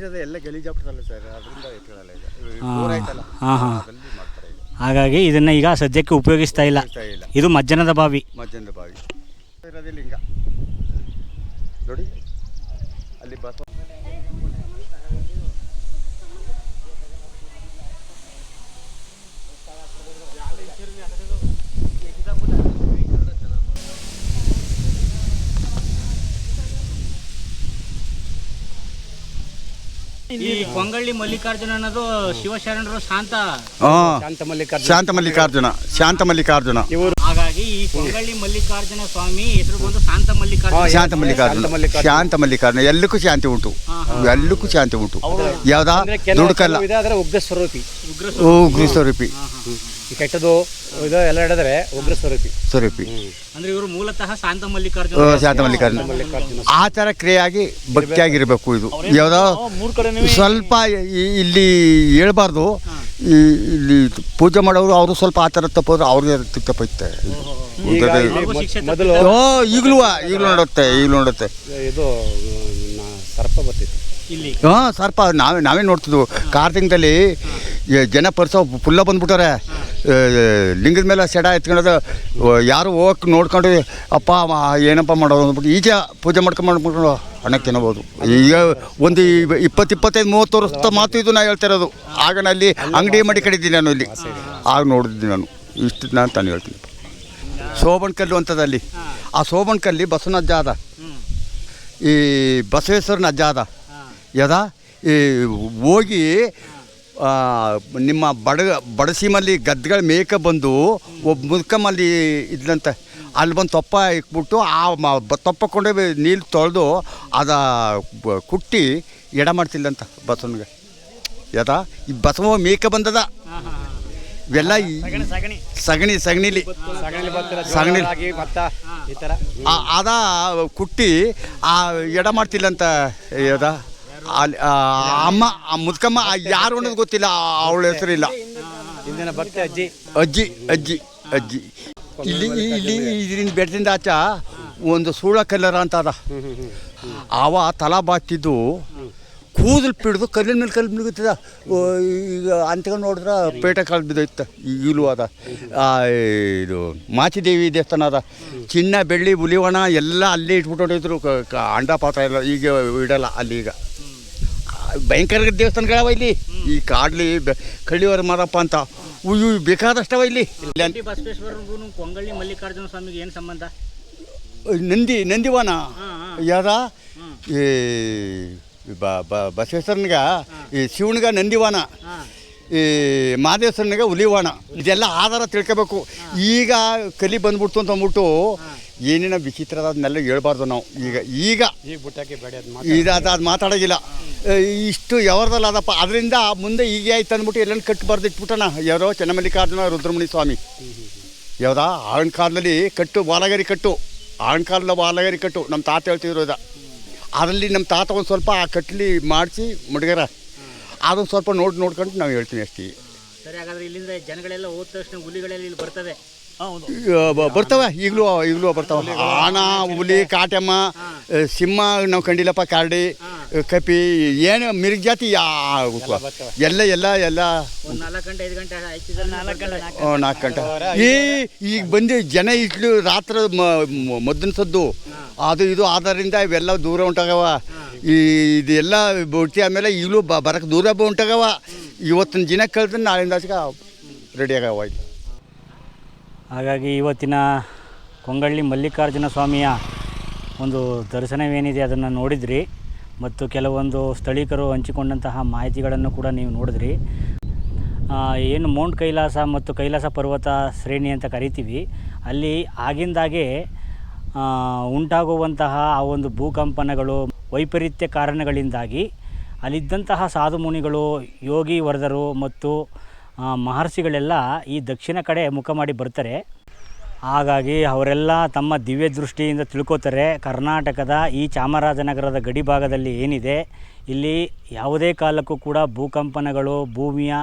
ನೀರದ ಎಲ್ಲ ಗಲೀಜಾಗ್ಬಿಡ್ತಲ್ಲ ಸರ್ ಅದರಿಂದ ಇಟ್ಕೊಳ್ಳಲ್ಲ ಈಗ ಹಾ. ಬೋರ್ ಆಯ್ತಲ್ಲ ಹಾ, ಹಾ. ಅದ್ರಲ್ಲಿ ಮಾಡ್ತಾರೆ ಈಗ ಹಾಗಾಗಿ ಇದನ್ನ ಈಗ ಸದ್ಯಕ್ಕೆ ಉಪಯೋಗಿಸ್ತಾ ಇಲ್ಲ. ಇದು ಮಜ್ಜನದ ಬಾವಿ ಮಜ್ಜನದ ಬಾವಿ ಇರೋದೇ ಲಿಂಗ ನೋಡಿ ಅಲ್ಲಿ ಬಸವ ಈ ಕೊಂಗಳ್ಳಿ ಮಲ್ಲಿಕಾರ್ಜುನ ಅನ್ನೋದು ಶಿವಶರಣರು ಶಾಂತ ಶಾಂತ ಮಲ್ಲಿಕಾರ್ಜುನ. ಶಾಂತ ಮಲ್ಲಿಕಾರ್ಜುನ ಶಾಂತ ಮಲ್ಲಿಕಾರ್ಜುನ. ಹಾಗಾಗಿ ಈ ಕೊಂಗಳ್ಳಿ ಮಲ್ಲಿಕಾರ್ಜುನ ಸ್ವಾಮಿ ಹೆಸರು ಬಂದು ಶಾಂತ ಮಲ್ಲಿಕಾರ್ಜುನ. ಶಾಂತ ಮಲ್ಲಿಕಾರ್ಜುನ. ಶಾಂತ ಮಲ್ಲಿಕಾರ್ಜುನ. ಎಲ್ಲಕ್ಕೂ ಶಾಂತಿ ಉಂಟು. ಎಲ್ಲಕ್ಕೂ ಶಾಂತಿ ಉಂಟು. ಯಾವ್ದಾ? ದುಡ್ಕಲ್ಲ. ಉಗ್ರ ಸ್ವರೂಪಿ. ಉಗ್ರ ಸ್ವರೂಪಿ. ಈ ಕೆಟ್ಟದು ಇದು ಎಲ್ಲ ಹಿಡಿದ್ರೆ ಉಗ್ರ ಸ್ವರೂಪಿ. ಸ್ವರೂಪಿ. ಅಂದ್ರೆ ಇವರು ಮೂಲತಃ ಶಾಂತ ಮಲ್ಲಿಕಾರ್ಜುನ ಶಾಂತ ಮಲ್ಲಿಕಾರ್ಜುನ. ಆ ಥರ ಕ್ರಿಯೆಯಾಗಿ ಭಕ್ತಿಯಾಗಿರ್ಬೇಕು ಇದು. ಯಾವುದೋ ಮೂರ್ ಕಡೆ ಸ್ವಲ್ಪ ಇಲ್ಲಿ ಹೇಳ್ಬಾರ್ದು. ಈ ಇಲ್ಲಿ ಪೂಜೆ ಮಾಡೋರು ಅವರು ಸ್ವಲ್ಪ ಆ ಥರ ತಪ್ಪೋದ್ರೆ ಅವ್ರಿಗೆ ತಪ್ಪೈತೆ ಈಗಲೂ ಈಗಲೂ ನೋಡುತ್ತೆ ಈಗಲೂ ನೋಡುತ್ತೆ. ಇದು ನ- ಸರ್ಪ ಬರ್ತಿತ್ತು. ಇಲ್ಲಿ. ಹಾಂ ಸರ್ಪ ನಾವೇ ನಾವೇ ನೋಡ್ತಿದ್ವು. ಕಾರ್ತಿಂಗದಲ್ಲಿ ಜನ ಪರ್ಸೋ ಫುಲ್ಲ ಬಂದ್ಬಿಟ್ಟಾರೆ ಲಿಂಗದ ಮೇಲೆ ಸೆಡ ಎತ್ಕೊಳ್ಳೋದು ಯಾರು ಹೋಗಕ್ಕೆ ನೋಡ್ಕೊಂಡು, ಅಪ್ಪ ಏನಪ್ಪ ಮಾಡೋದು ಅಂದ್ಬಿಟ್ಟು ಈಚೆ ಪೂಜೆ ಮಾಡ್ಕೊಂಡು ಮಾಡ್ಕೊಂಡು ಅಣ್ಣ ತಿನ್ನಬೋದು. ಈಗ ಒಂದು ಇಪ್ಪತ್ತು, ಇಪ್ಪತ್ತೈದು, ಮೂವತ್ತು ವರ್ಷ ಮಾತು ಇದು ನಾ ಹೇಳ್ತಿರೋದು ಆಗ ನಾನು ಅಲ್ಲಿ ಅಂಗಡಿ ಮಾಡಿ ಕಡಿದ್ದೀನಿ ನಾನು ಇಲ್ಲಿ. ಆಗ ನೋಡಿದ್ದೀನಿ ನಾನು. ಇಷ್ಟು ನಾನು ತಾನು ಹೇಳ್ತೀನಿ. ಸೋಬಣ ಕಲ್ಲು ಅಂತದ ಅಲ್ಲಿ ಆ ಸೋಬಣ ಕಲ್ಲಿ ಬಸವನ ಅಜ್ಜ ಈ ಬಸವೇಶ್ವರನ ಅಜ್ಜ ಅದ ಯದಾ? ಈ ಹೋಗಿ ನಿಮ್ಮ ಬಡ ಬಡಸೀಮಲ್ಲಿ ಗದ್ದೆಗಳ ಮೇಕ ಬಂದು ಒಬ್ಬ ಮುದುಕಮಲ್ಲಿ ಇದ್ಲಂತ ಅಲ್ಲಿ ಬಂದು ತೊಪ್ಪ ಇಕ್ಬಿಟ್ಟು ಆ ಮ ಬ- ತೊಪ್ಪ ಕೊಂಡೋಗಿ ನೀರು ತೊಳೆದು ಅದ ಕುಟ್ಟಿ ಎಡ ಮಾಡ್ತಿಲ್ಲಂತ ಬಸವನಿಗೆ. ಯದಾ? ಈ ಬಸವ ಮೇಕ ಬಂದದ. ಇವೆಲ್ಲ ಸಗಣಿ ಸಗಣಿ. ಸಗಣಿಲಿ. ಸಗಣಿ ಅದ ಕುಟ್ಟಿ ಆ ಎಡ ಮಾಡ್ತಿಲ್ಲಂತ ಯದ? ಅಲ್ಲಿ ಆ ಅಮ್ಮ ಆ ಮುದ್ಕಮ್ಮ ಯಾರು ಅನ್ನೋದು ಗೊತ್ತಿಲ್ಲ ಅವಳ ಹೆಸರಿಲ್ಲ. ಹಿಂದಿನ ಭಕ್ತಿ ಅಜ್ಜಿ. ಅಜ್ಜಿ ಅಜ್ಜಿ ಅಜ್ಜಿ. ಇಲ್ಲಿ ಇಲ್ಲಿ ಇದರಿಂದ ಬೆಟ್ಟದಿಂದ ಆಚ ಒಂದು ಸೂಳ ಕಲ್ಲರ ಅಂತ ಅದ. ಅವ ತಲಾ ಬಾಚಿದ್ದು ಕೂದಲು ಪಿಡ್ದು ಕಲ್ಲಿನ ಮೇಲೆ ಕಲ್ಲು ಮುಳುಗುತ್ತದ ಈಗ ಅಂತ್ಕೊಂಡು ನೋಡಿದ್ರೆ ಪೇಟೆ ಕಾಲು ಬಿದ್ದೋಯ್ತ ಈಗಲೂ ಅದ. ಆ, ಇದು ಮಾಚಿದೇವಿ ದೇವಸ್ಥಾನ ಅದ. ಚಿನ್ನ ಬೆಳ್ಳಿ ಬುಲಿವಣ ಎಲ್ಲ ಅಲ್ಲೇ ಇಟ್ಬಿಟ್ಟು ಹೊಟ್ಟೋಯ್ತರು ಅಂಡ ಪಾತ್ರ ಎಲ್ಲ ಈಗ ಇಡಲ್ಲ ಅಲ್ಲಿ ಈಗ. ಭಯಂಕರ ದೇವಸ್ಥಾನಗಳವ ಇಲ್ಲಿ. ಈ ಕಾಡ್ಲಿ ಕಳ್ಳಿವರ ಮಾರಪ್ಪ ಅಂತ. ಉಯ್ಯು ಬೇಕಾದಷ್ಟವ ಇಲ್ಲಿ. ಬಸವೇಶ್ವರಗೂ ಕೊಂಗಳ್ಳಿ ಮಲ್ಲಿಕಾರ್ಜುನ ಸ್ವಾಮಿಗೆ ಏನು ಸಂಬಂಧ? ನಂದಿ ನಂದಿವಾನ? ಯಾರ ಈ ಬಸವೇಶ್ವರನ್ಗ ಈ ಶಿವನ್ಗ ನಂದಿವನ. ಈ ಮಾದೇಶ್ವರನಿಗೆ ಹುಲಿವಾಣ. ಇದೆಲ್ಲ ಆಧಾರ ತಿಳ್ಕೋಬೇಕು. ಈಗ ಕಲಿ ಬಂದ್ಬಿಡ್ತು ಅಂತ ಅಂದ್ಬಿಟ್ಟು ಏನೇನೋ ವಿಚಿತ್ರದನ್ನೆಲ್ಲ ಹೇಳ್ಬಾರ್ದು ನಾವು. ಈಗ ಈಗ ಇದು ಅದು ಅದು ಮಾತಾಡೋಗಿಲ್ಲ. ಇಷ್ಟು ಯಾವ್ದಲ್ಲ ಅದಪ್ಪ. ಅದರಿಂದ ಮುಂದೆ ಹೀಗೆ ಆಯ್ತು ಅಂದ್ಬಿಟ್ಟು ಎಲ್ಲೆಲ್ಲಿ ಕಟ್ಟು ಇಟ್ಬಿಟ್ಟಣ ಯಾರೋ ಚೆನ್ನಮಲ್ಲಿಕಾರ್ಜುನ ರುದ್ರಮುನಿ ಸ್ವಾಮಿ. ಯಾವ್ದಾ ಆಗಿನ ಕಾಲದಲ್ಲಿ ಕಟ್ಟು ಬಾಲಗರಿ ಕಟ್ಟು. ಆಗಿನ ಕಾಲದ ಬಾಲಗರಿ ಕಟ್ಟು. ನಮ್ಮ ತಾತ ಹೇಳ್ತಿದ್ರು ಅದ ಅದರಲ್ಲಿ ನಮ್ಮ ತಾತ ಒಂದು ಸ್ವಲ್ಪ ಆ ಕಟ್ಲಿ ಮಾಡಿಸಿ ಮುಡುಗರ ಅದೊಂದು ಸ್ವಲ್ಪ ನೋಡಿ ನೋಡ್ಕೊಂಡು ನಾವು ಹೇಳ್ತೀನಿ ಅಷ್ಟೇ. ಸರಿ ಹಾಗಾದ್ರೆ ಇಲ್ಲಿಂದ ಜನಗಳೆಲ್ಲ ಹೋದ ತಕ್ಷಣ ಹುಲಿಗಳೆಲ್ಲ ಇಲ್ಲಿ ಬರ್ತವೆ. ಹೌದು. ಬರ್ತವೆ ಈಗಲೂ ಈಗಲೂ ಬರ್ತವೆ. ಆನ ಹುಲಿ ಕಾಟಮ್ಮ ಸಿಂಹ ನಾವು ಕಂಡಿಲ್ಲಪ್ಪ ಕಾರ್ಡಿ ಕಪಿ ಏನು ಮಿರ್ಗ್ ಜಾತಿ ಯಾ- ಎಲ್ಲ ಎಲ್ಲ ಎಲ್ಲ ನಾಲ್ಕು ಗಂಟೆ ಈ ಈಗ ಬಂದು ಜನ ಇಟ್ಲು ರಾತ್ರಿ ಮದ್ದಿನ ಸದ್ದು. ಅದು ಇದು ಆಧಾರದಿಂದ ಇವೆಲ್ಲ ದೂರ ಉಂಟಾಗವ. ಈ ಇದೆಲ್ಲ ಬೋಟಿ ಆಮೇಲೆ ಈಗಲೂ ಬ ಬರಕ್ಕೆ ದೂರ ಉಂಟಾಗವ. ಇವತ್ತಿನ ದಿನ ಕಳೆದ್ರೆ ನಾಳಿಂದ ರೆಡಿ ಆಗವ ಇದು ಹಾಗಾಗಿ ಇವತ್ತಿನ ಕೊಂಗಳ್ಳಿ ಮಲ್ಲಿಕಾರ್ಜುನ ಸ್ವಾಮಿಯ ಒಂದು ದರ್ಶನವೇನಿದೆ ಅದನ್ನು ನೋಡಿದ್ರಿ. ಮತ್ತು ಕೆಲವೊಂದು ಸ್ಥಳೀಕರು ಹಂಚಿಕೊಂಡಂತಹ ಮಾಹಿತಿಗಳನ್ನು ಕೂಡ ನೀವು ನೋಡಿದ್ರಿ. ಏನು ಮೌಂಟ್ ಕೈಲಾಸ ಮತ್ತು ಕೈಲಾಸ ಪರ್ವತ ಶ್ರೇಣಿ ಅಂತ ಕರಿತೀವಿ. ಅಲ್ಲಿ ಆಗಿಂದಾಗೆ ಉಂಟಾಗುವಂತಹ ಆ ಒಂದು ಭೂಕಂಪನಗಳು ವೈಪರೀತ್ಯ ಕಾರಣಗಳಿಂದಾಗಿ ಅಲ್ಲಿದ್ದಂತಹ ಸಾಧು ಮುನಿಗಳು, ಯೋಗಿ ವರದರು ಮತ್ತು ಮಹರ್ಷಿಗಳೆಲ್ಲ ಈ ದಕ್ಷಿಣ ಕಡೆ ಮುಖ ಮಾಡಿ ಬರ್ತಾರೆ. ಹಾಗಾಗಿ ಅವರೆಲ್ಲ ತಮ್ಮ ದಿವ್ಯ ದೃಷ್ಟಿಯಿಂದ ತಿಳ್ಕೊತಾರೆ, ಕರ್ನಾಟಕದ ಈ ಚಾಮರಾಜನಗರದ ಗಡಿ ಭಾಗದಲ್ಲಿ ಏನಿದೆ, ಇಲ್ಲಿ ಯಾವುದೇ ಕಾಲಕ್ಕೂ ಕೂಡ ಭೂಕಂಪನಗಳು, ಭೂಮಿಯ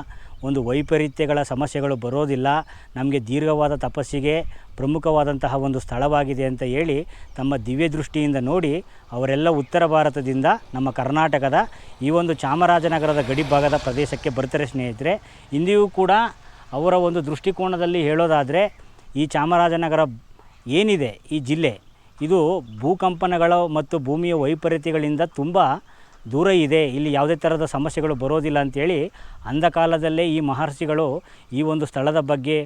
ಒಂದು ವೈಪರೀತ್ಯಗಳ ಸಮಸ್ಯೆಗಳು ಬರೋದಿಲ್ಲ. ನಮಗೆ ದೀರ್ಘವಾದ ತಪಸ್ಸಿಗೆ ಪ್ರಮುಖವಾದಂತಹ ಒಂದು ಸ್ಥಳವಾಗಿದೆ ಅಂತ ಹೇಳಿ ತಮ್ಮ ದಿವ್ಯ ದೃಷ್ಟಿಯಿಂದ ನೋಡಿ ಅವರೆಲ್ಲ ಉತ್ತರ ಭಾರತದಿಂದ ನಮ್ಮ ಕರ್ನಾಟಕದ ಈ ಒಂದು ಚಾಮರಾಜನಗರದ ಗಡಿ ಭಾಗದ ಪ್ರದೇಶಕ್ಕೆ ಬರ್ತಾರೆ ಸ್ನೇಹಿತರೆ. ಇಂದಿಯೂ ಕೂಡ ಅವರ ಒಂದು ದೃಷ್ಟಿಕೋನದಲ್ಲಿ ಹೇಳೋದಾದರೆ ಈ ಚಾಮರಾಜನಗರ ಏನಿದೆ ಈ ಜಿಲ್ಲೆ? ಇದು ಭೂಕಂಪನಗಳು ಮತ್ತು ಭೂಮಿಯ ವೈಪರೀತ್ಯಗಳಿಂದ ತುಂಬ ದೂರ ಇದೆ, ಇಲ್ಲಿ ಯಾವುದೇ ಥರದ ಸಮಸ್ಯೆಗಳು ಬರೋದಿಲ್ಲ ಅಂಥೇಳಿ ಅಂಧಕಾಲದಲ್ಲೇ ಈ ಮಹರ್ಷಿಗಳು ಈ ಒಂದು ಸ್ಥಳದ ಬಗ್ಗೆ,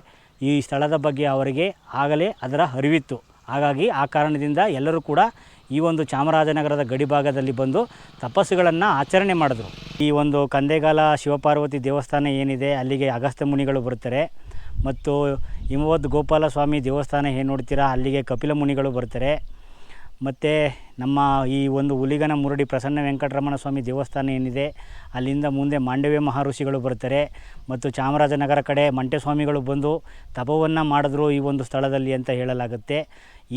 ಈ ಸ್ಥಳದ ಬಗ್ಗೆ ಅವರಿಗೆ ಆಗಲೇ ಅದರ ಅರಿವಿತ್ತು. ಹಾಗಾಗಿ ಆ ಕಾರಣದಿಂದ ಎಲ್ಲರೂ ಕೂಡ ಈ ಒಂದು ಚಾಮರಾಜನಗರದ ಗಡಿಭಾಗದಲ್ಲಿ ಬಂದು ತಪಸ್ಸುಗಳನ್ನು ಆಚರಣೆ ಮಾಡಿದ್ರು. ಈ ಒಂದು ಕಂದೇಗಾಲ ಶಿವಪಾರ್ವತಿ ದೇವಸ್ಥಾನ ಏನಿದೆ, ಅಲ್ಲಿಗೆ ಅಗಸ್ತ್ಯ ಮುನಿಗಳು ಬರ್ತಾರೆ. ಮತ್ತು ಹಿಮವದ್ ಗೋಪಾಲ ಸ್ವಾಮಿ ದೇವಸ್ಥಾನ ಏನು ನೋಡ್ತೀರಾ, ಅಲ್ಲಿಗೆ ಕಪಿಲ ಮುನಿಗಳು ಬರ್ತಾರೆ. ಮತ್ತು ನಮ್ಮ ಈ ಒಂದು ಹುಲಿಗನ ಮುರುಡಿ ಪ್ರಸನ್ನ ವೆಂಕಟರಮಣ ಸ್ವಾಮಿ ದೇವಸ್ಥಾನ ಏನಿದೆ, ಅಲ್ಲಿಂದ ಮುಂದೆ ಮಾಂಡವ್ಯ ಮಹಾಋಷಿಗಳು ಬರ್ತಾರೆ ಮತ್ತು ಚಾಮರಾಜನಗರ ಕಡೆ ಮಂಟೆ ಸ್ವಾಮಿಗಳು ಬಂದು ತಪವನ್ನು ಮಾಡಿದ್ರು ಈ ಒಂದು ಸ್ಥಳದಲ್ಲಿ ಅಂತ ಹೇಳಲಾಗುತ್ತೆ.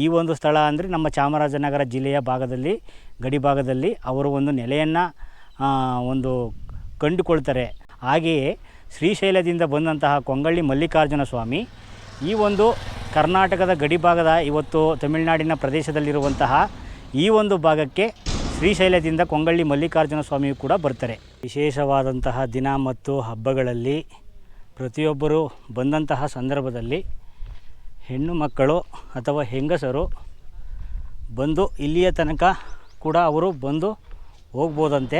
ಈ ಒಂದು ಸ್ಥಳ ಅಂದರೆ ನಮ್ಮ ಚಾಮರಾಜನಗರ ಜಿಲ್ಲೆಯ ಭಾಗದಲ್ಲಿ, ಗಡಿ ಭಾಗದಲ್ಲಿ ಅವರು ಒಂದು ನೆಲೆಯನ್ನು ಒಂದು ಕಂಡುಕೊಳ್ತಾರೆ. ಹಾಗೆಯೇ ಶ್ರೀಶೈಲದಿಂದ ಬಂದಂತಹ ಕೊಂಗಳ್ಳಿ ಮಲ್ಲಿಕಾರ್ಜುನ ಸ್ವಾಮಿ ಈ ಒಂದು ಕರ್ನಾಟಕದ ಗಡಿಭಾಗದ ಇವತ್ತು ತಮಿಳುನಾಡಿನ ಪ್ರದೇಶದಲ್ಲಿರುವಂತಹ ಈ ಒಂದು ಭಾಗಕ್ಕೆ ಶ್ರೀಶೈಲದಿಂದ ಕೊಂಗಳ್ಳಿ ಮಲ್ಲಿಕಾರ್ಜುನ ಸ್ವಾಮಿಯು ಕೂಡ ಬರ್ತಾರೆ. ವಿಶೇಷವಾದಂತಹ ದಿನ ಮತ್ತು ಹಬ್ಬಗಳಲ್ಲಿ ಪ್ರತಿಯೊಬ್ಬರು ಬಂದಂತಹ ಸಂದರ್ಭದಲ್ಲಿ ಹೆಣ್ಣು ಮಕ್ಕಳು ಅಥವಾ ಹೆಂಗಸರು ಬಂದು ಇಲ್ಲಿಯ ತನಕ ಕೂಡ ಅವರು ಬಂದು ಹೋಗ್ಬೋದಂತೆ.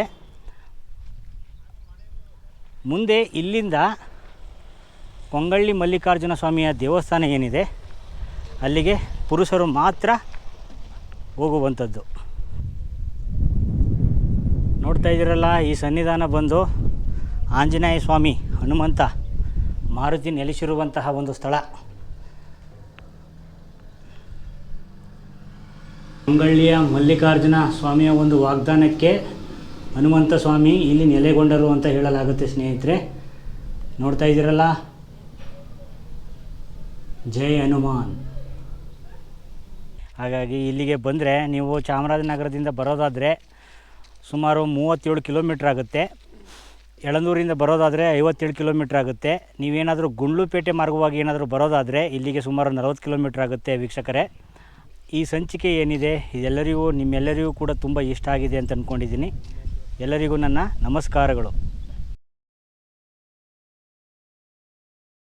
ಮುಂದೆ ಇಲ್ಲಿಂದ ಕೊಂಗಳ್ಳಿ ಮಲ್ಲಿಕಾರ್ಜುನ ಸ್ವಾಮಿಯ ದೇವಸ್ಥಾನ ಏನಿದೆ, ಅಲ್ಲಿಗೆ ಪುರುಷರು ಮಾತ್ರ ಹೋಗುವಂಥದ್ದು. ನೋಡ್ತಾ ಇದ್ದೀರಲ್ಲ, ಈ ಸನ್ನಿಧಾನ ಬಂದು ಆಂಜನೇಯ ಸ್ವಾಮಿ ಹನುಮಂತ ಮಾರುತಿ ನೆಲೆಸಿರುವಂತಹ ಒಂದು ಸ್ಥಳ. ಕೊಂಗಳ್ಳಿಯ ಮಲ್ಲಿಕಾರ್ಜುನ ಸ್ವಾಮಿಯ ಒಂದು ವಾಗ್ದಾನಕ್ಕೆ ಹನುಮಂತ ಸ್ವಾಮಿ ಇಲ್ಲಿ ನೆಲೆಗೊಂಡರು ಅಂತ ಹೇಳಲಾಗುತ್ತೆ, ಸ್ನೇಹಿತರೆ. ನೋಡ್ತಾ ಇದ್ದೀರಲ್ಲ ಜೈ ಹನುಮಾನ್. ಹಾಗಾಗಿ ಇಲ್ಲಿಗೆ ಬಂದರೆ ನೀವು ಚಾಮರಾಜನಗರದಿಂದ ಬರೋದಾದರೆ ಸುಮಾರು ಮೂವತ್ತೇಳು ಕಿಲೋಮೀಟ್ರ್ ಆಗುತ್ತೆ. ಯಳಂದೂರಿಂದ ಬರೋದಾದರೆ ಐವತ್ತೇಳು ಕಿಲೋಮೀಟ್ರ್ ಆಗುತ್ತೆ. ನೀವೇನಾದರೂ ಗುಂಡ್ಲುಪೇಟೆ ಮಾರ್ಗವಾಗಿ ಏನಾದರೂ ಬರೋದಾದರೆ ಇಲ್ಲಿಗೆ ಸುಮಾರು ನಲವತ್ತು ಕಿಲೋಮೀಟ್ರ್ ಆಗುತ್ತೆ ವೀಕ್ಷಕರೇ. ಈ ಸಂಚಿಕೆ ಏನಿದೆ, ಇದೆಲ್ಲರಿಗೂ ನಿಮ್ಮೆಲ್ಲರಿಗೂ ಕೂಡ ತುಂಬ ಇಷ್ಟ ಆಗಿದೆ ಅಂತ ಅಂದ್ಕೊಂಡಿದ್ದೀನಿ ಎಲ್ಲರಿಗೂ ನನ್ನ ನಮಸ್ಕಾರಗಳು.